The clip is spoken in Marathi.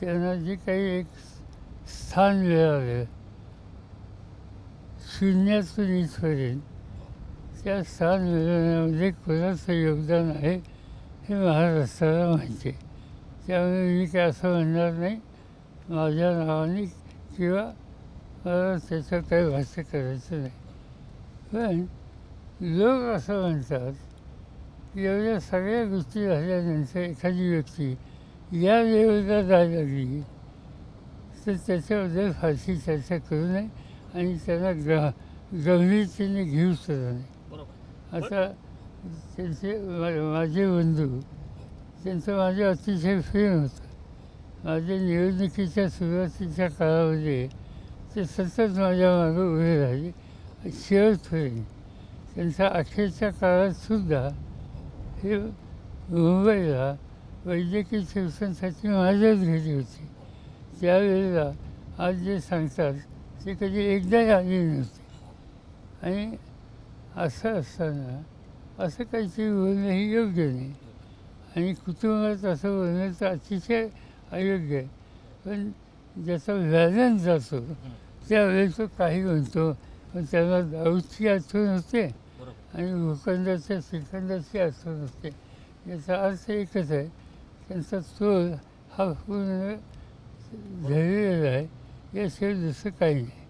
त्यांना जे काही एक स्थान मिळालं शून्यातून इथपर्यंत त्या स्थान मिळवण्यामध्ये कोणाचं योगदान आहे हे महाराष्ट्राला माहिती आहे. त्यामुळे मी काय असं म्हणणार नाही. माझ्या नावाने किंवा मला त्याचं काही भाष्य करायचं नाही. पण लोक असं म्हणतात की एवढ्या सगळ्या गोष्टी झाल्यानंतर एखादी व्यक्ती या लेवलला जायला लागली तर त्याच्याबद्दल फारशी चर्चा करू नये आणि त्यांना ग गंभीरतेने घेऊ सुद्धा नाही आता त्यांचे माझे बंधू त्यांचं माझे अतिशय प्रेम होतं. माझ्या निवडणुकीच्या सुरुवातीच्या काळामध्ये ते सतत माझ्या मागं उभे राहिले शेवटपर्यंत त्यांच्या अखेरच्या काळातसुद्धा हे मुंबईला वैद्यकीय शिक्षणासाठी माझ्याच घरी होते. त्यावेळेला आज जे सांगतात ते कधी एकदाही आले नव्हते. आणि असं असताना असं काहीतरी बोलणं हे योग्य नाही. आणि कुटुंबात असं बोलणं तर अतिशय अयोग्य आहे. पण ज्याचा बॅलन्स जातो त्यावेळेस तो काही म्हणतो पण त्याला दाऊदची आठवण होते आणि भूखंडाच्या श्रीखंडाची आठवण होते. याचा अर्थ एकच आहे त्यांचा तोल हा पूर्ण झालेला आहे. याशिवाय दुसरं काही नाही.